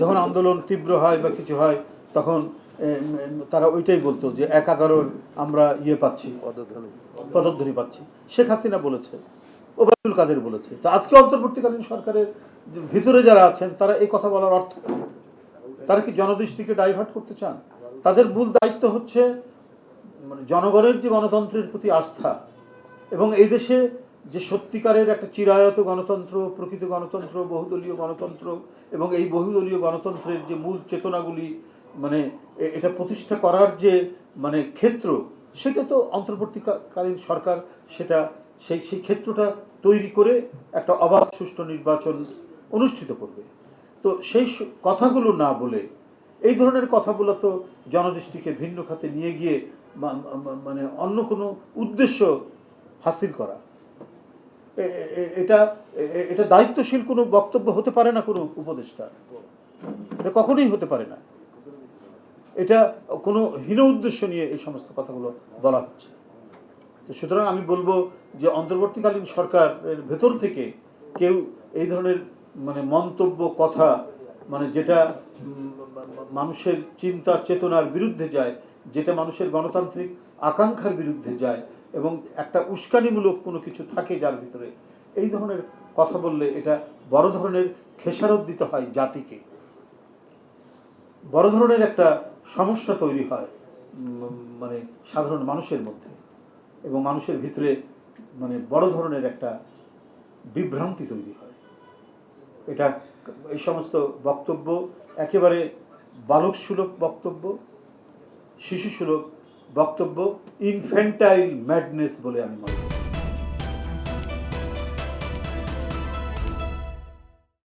যখন আন্দোলন তীব্র হয় বা কিছু হয় তখন তারা ওইটাই বলতো যে এক এগারোর আমরা ইয়ে পাচ্ছি পদধ্বনি। পাচ্ছি। শেখ হাসিনা বলেছে ওবায়দুল কাদের বলেছে তো আজকে অন্তর্বর্তীকালীন সরকারের ভিতরে যারা আছেন তারা এই কথা বলার অর্থ তারা কি জনদৃষ্টিকে ডাইভার্ট করতে চান? তাদের মূল দায়িত্ব হচ্ছে মানে জনগণের যে গণতন্ত্রের প্রতি আস্থা এবং এই দেশে যে সত্যিকারের একটা চিরায়ত গণতন্ত্র, প্রকৃত গণতন্ত্র, বহুদলীয় গণতন্ত্র এবং এই বহুদলীয় গণতন্ত্রের যে মূল চেতনাগুলি মানে এটা প্রতিষ্ঠা করার যে মানে ক্ষেত্র, সেটা তো অন্তর্বর্তীকালীন সরকার সেটা, সেই সেই ক্ষেত্রটা তৈরি করে একটা অবাধ সুষ্ঠু নির্বাচন অনুষ্ঠিত করবে। তো সেই কথাগুলো না বলে, এই ধরনের কথাগুলো তো জনদৃষ্টিকে ভিন্ন খাতে নিয়ে গিয়ে মানে অন্য কোনো উদ্দেশ্য হাসিল করা। এটা এটা দায়িত্বশীল কোনো বক্তব্য হতে পারে না কোনো উপদেষ্টা। এটা কখনোই হতে পারে না। এটা কোনো হীন উদ্দেশ্য নিয়ে এই সমস্ত কথাগুলো বলা হচ্ছে। তো সুতরাং আমি বলব যে অন্তর্বর্তীকালীন সরকারের ভেতর থেকে কেউ এই ধরনের মানে মন্তব্য, কথা মানে যেটা মানুষের চিন্তা, চেতনার বিরুদ্ধে যায়, যেটা মানুষের গণতান্ত্রিক আকাঙ্ক্ষার বিরুদ্ধে যায় এবং একটা উস্কানিমূলক কোনো কিছু থাকে যার ভিতরে। এই ধরনের কথা বললে এটা বড় ধরনের খেসারত দিতে হয় জাতিকে। বড় ধরনের একটা সমস্যা তৈরি হয় মানে সাধারণ মানুষের মধ্যে। এবং মানুষের ভিতরে মানে বড় ধরনের একটা বিভ্রান্তি তৈরি হয়। এটা এই সমস্ত বক্তব্য একেবারে বালক সুলভ বক্তব্য শিশু সুলভ বক্তব্য ইনফেন্টাইল ম্যাডনেস বলে আমি মনে